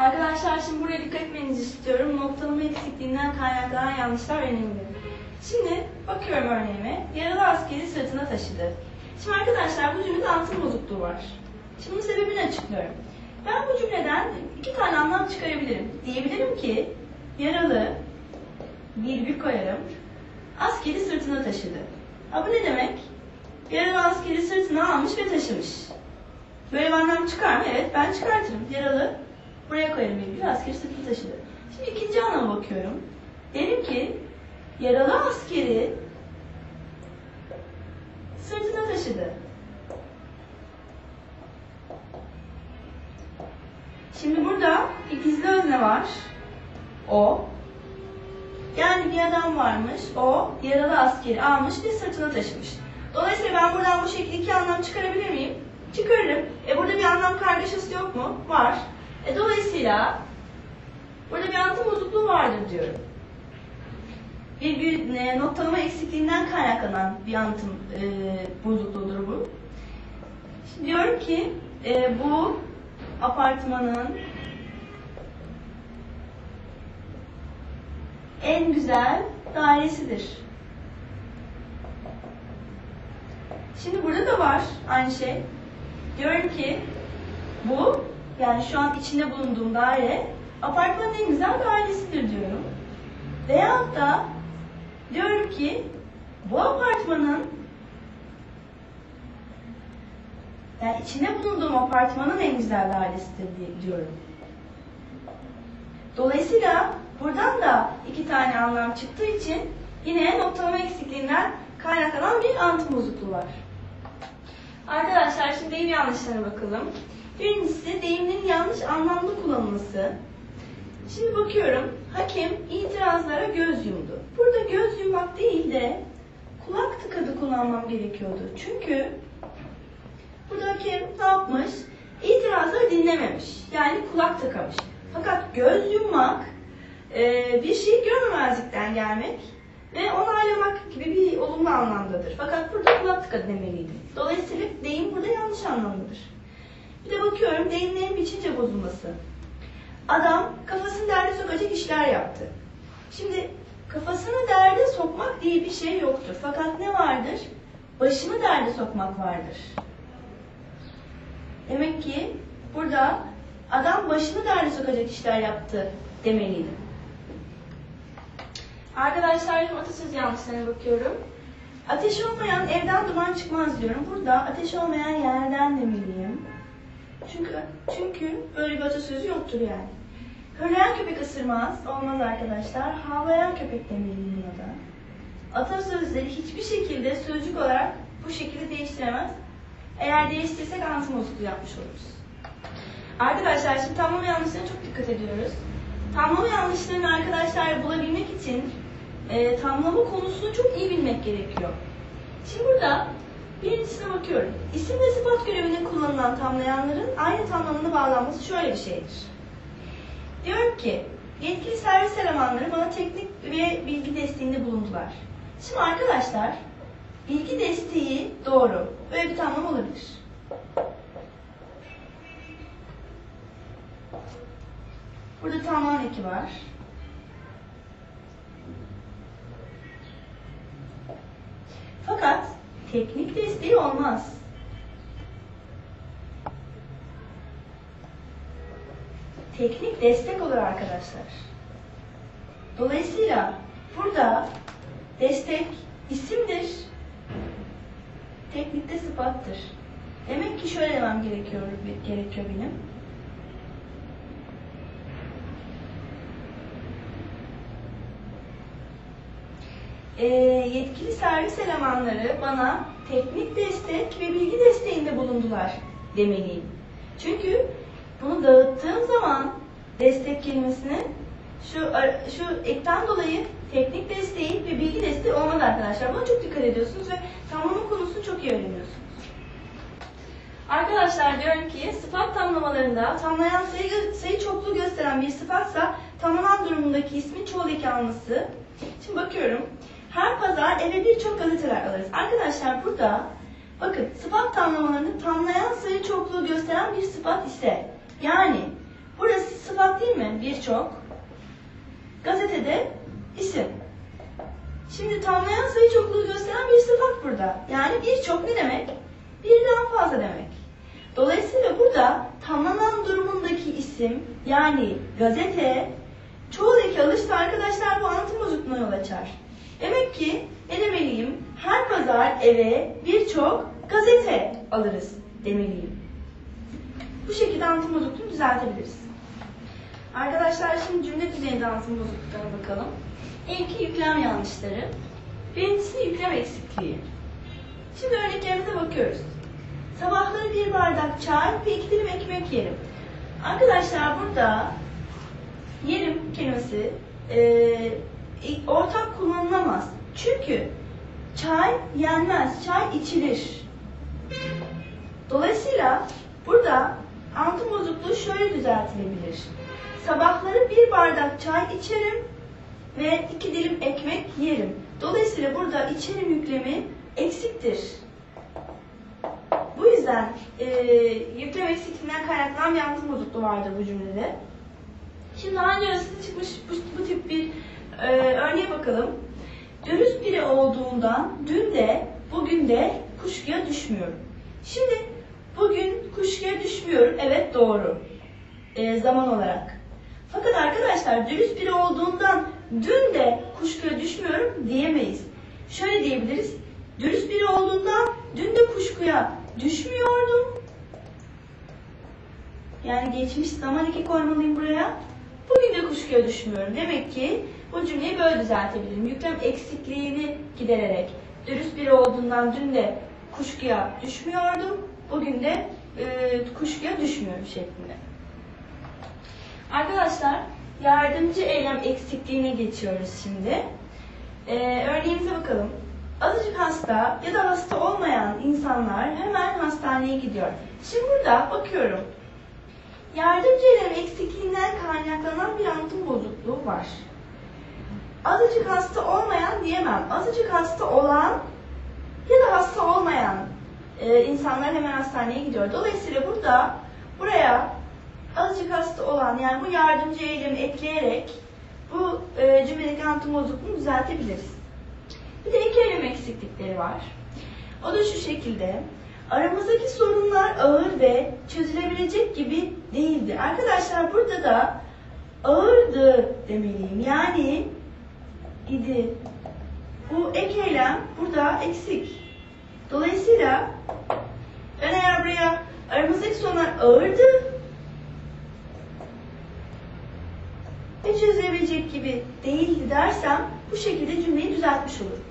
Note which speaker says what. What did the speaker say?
Speaker 1: Arkadaşlar şimdi buraya dikkat etmenizi istiyorum. Noktalama eksikliğinden kaynaklanan yanlışlar önemli. Şimdi bakıyorum örneğime. Yaralı askeri sırtına taşıdı. Şimdi arkadaşlar bu cümlede anlatım bozukluğu var. Şimdi bunun sebebini açıklıyorum. Ben bu cümleden iki tane anlam çıkarabilirim. Diyebilirim ki yaralı virgül koyarım. Askeri sırtına taşıdı. Ha bu ne demek? Yaralı askeri sırtına almış ve taşımış. Böyle bir anlam çıkar mı? Evet ben çıkartırım. Yaralı koyarım virgül askeri sırtına taşıdı. Şimdi ikinci anlama bakıyorum. Derim ki yaralı askeri sırtına taşıdı. Şimdi burada bir gizli özne var. O. Yani bir adam varmış. O yaralı askeri almış ve sırtına taşımış. Dolayısıyla ben buradan bu şekilde iki anlam çıkarabilir miyim? Çıkarırım. E burada bir anlam kargaşası yok mu? Var. E dolayısıyla burada bir anlatım bozukluğu vardır diyorum. Bir, bir e, noktalama eksikliğinden kaynaklanan bir anlatım e, bozukluğudur bu. Şimdi diyorum ki e, bu apartmanın en güzel dairesidir. Şimdi burada da var aynı şey. Diyorum ki bu yani şu an içinde bulunduğum daire apartmanın en güzel dairesidir diyorum. Veyahut da diyorum ki bu apartmanın yani içinde bulunduğum apartmanın en güzel dairesidir diyorum. Dolayısıyla buradan da iki tane anlam çıktığı için yine noktalama eksikliğinden kaynaklanan bir anlatım bozukluğu var. Arkadaşlar şimdi deyim yanlışlarına bakalım. Birincisi deyimin yanlış anlamda kullanılması. Şimdi bakıyorum hakem itirazlara göz yumdu. Burada göz yummak değil de kulak tıkadı kullanmam gerekiyordu. Çünkü burada hakem ne yapmış? İtirazları dinlememiş. Yani kulak tıkamış. Fakat göz yummak e, bir şeyi görmemezlikten gelmek ve onaylamak gibi bir olumlu anlamdadır. Fakat burada kulak tıkadı demeliydim. Dolayısıyla deyim burada yanlış anlamdadır. Bir de bakıyorum deyimlerin biçince bozulması. Adam kafasını derde sokacak işler yaptı. Şimdi kafasını derde sokmak diye bir şey yoktur. Fakat ne vardır? Başını derde sokmak vardır. Demek ki burada adam başını derde sokacak işler yaptı demeliydim. Arkadaşlar şimdi atasöz yanlışlarına bakıyorum. Ateş olmayan evden duman çıkmaz diyorum. Burada ateş olmayan yerden demeliyim. Çünkü çünkü böyle bir atasözü yoktur yani. Hırlayan köpek ısırmaz. Olmaz arkadaşlar. Havlayan köpek demeliyim buna da. Atasözleri hiçbir şekilde sözcük olarak bu şekilde değiştiremez. Eğer değiştirsek anlatım bozukluğu yapmış oluruz. Arkadaşlar şimdi tamlama yanlışlarına çok dikkat ediyoruz. Tamlama yanlışlarını arkadaşlar bulabilmek için e, tamlama konusunu çok iyi bilmek gerekiyor. Şimdi burada birincisine bakıyorum. İsim ve sıfat görevinde kullanılan tamlayanların aynı tamlamanın bağlanması şöyle bir şeydir. Diyorum ki yetkili servis elemanları bana teknik ve bilgi desteğinde bulundular. Şimdi arkadaşlar bilgi desteği doğru. Böyle bir tamlama olabilir. Burada tamam eki var. Fakat teknik desteği olmaz. Teknik destek olur arkadaşlar. Dolayısıyla burada destek isimdir. Teknikte sıfattır. Demek ki şöyle demem gerekiyor, gerekiyor benim. E, yetkili servis elemanları bana teknik destek ve bilgi desteğinde bulundular demeliyim. Çünkü bunu dağıttığım zaman destek kelimesini şu şu ekten dolayı teknik desteği ve bilgi desteği olmadı arkadaşlar. Buna çok dikkat ediyorsunuz ve tamlama konusunu çok iyi öğreniyorsunuz. Arkadaşlar diyorum ki sıfat tamlamalarında tamlayan sayı, sayı çokluğu gösteren bir sıfatsa tamlanan durumundaki ismin çoğul alması. Şimdi bakıyorum. Her pazar eve birçok gazeteler alırız. Arkadaşlar burada bakın sıfat tamlamalarını tamlayan sayı çokluğu gösteren bir sıfat ise yani burası sıfat birçok, gazetede isim. Şimdi tamlayan sayı çokluğu gösteren bir sıfat burada. Yani birçok ne demek? Birden fazla demek. Dolayısıyla burada tamlanan durumundaki isim yani gazete çoğul eki alışta arkadaşlar bu antım bozukluğuna yol açar. Ki ne demeliyim? Her pazar eve birçok gazete alırız demeliyim. Bu şekilde antım bozukluğunu düzeltebiliriz. Arkadaşlar şimdi cümle düzeyinde antım bozukluklarına bakalım. İlki yüklem yanlışları. Birincisi yüklem eksikliği. Şimdi örneklerimize bakıyoruz. Sabahları bir bardak çay ve iki dilim ekmek yerim. Arkadaşlar burada yerim kelimesi e, ortak kullanılamaz. Çünkü çay yenmez, çay içilir. Dolayısıyla burada antım bozukluğu şöyle düzeltilebilir. Sabahları bir bardak çay içerim ve iki dilim ekmek yerim. Dolayısıyla burada içerim yüklemi eksiktir. Bu yüzden e, yüklem eksikliğinden kaynaklanan bir antım bozukluğu vardır bu cümlede. Şimdi daha önce çıkmış bu, bu tip bir e, örneğe bakalım. Dürüst biri olduğundan dün de bugün de kuşkuya düşmüyorum. Şimdi bugün kuşkuya düşmüyorum. Evet doğru. E, zaman olarak. Fakat arkadaşlar dürüst biri olduğundan dün de kuşkuya düşmüyorum diyemeyiz. Şöyle diyebiliriz. Dürüst biri olduğundan dün de kuşkuya düşmüyordum. Yani geçmiş zaman iki koymalıyım buraya. Bugün de kuşkuya düşmüyorum. Demek ki bu cümleyi böyle düzeltebilirim. Yüklem eksikliğini gidererek. Dürüst biri olduğundan dün de kuşkuya düşmüyordum. Bugün de e, kuşkuya düşmüyorum şeklinde. Arkadaşlar yardımcı eylem eksikliğine geçiyoruz şimdi. E, örneğimize bakalım. Azıcık hasta ya da hasta olmayan insanlar hemen hastaneye gidiyor. Şimdi burada bakıyorum. Yardımcı eylem eksikliğinden kaynaklanan bir anlatım bozukluğu var. Azıcık hasta olmayan diyemem. Azıcık hasta olan ya da hasta olmayan e, insanlar hemen hastaneye gidiyor. Dolayısıyla burada buraya azıcık hasta olan yani bu yardımcı eylemi ekleyerek bu e, cümledeki anlatım bozukluğunu düzeltebiliriz. Bir de ek eylem eksiklikleri var. O da şu şekilde. Aramızdaki sorunlar ağır ve çözülebilecek gibi değildi. Arkadaşlar burada da ağırdı demeliyim. Yani idi. Bu ek eylem burada eksik. Dolayısıyla ben eğer buraya aramızdaki sorunlar ağırdı ve çözülebilecek gibi değildi dersem bu şekilde cümleyi düzeltmiş olurum.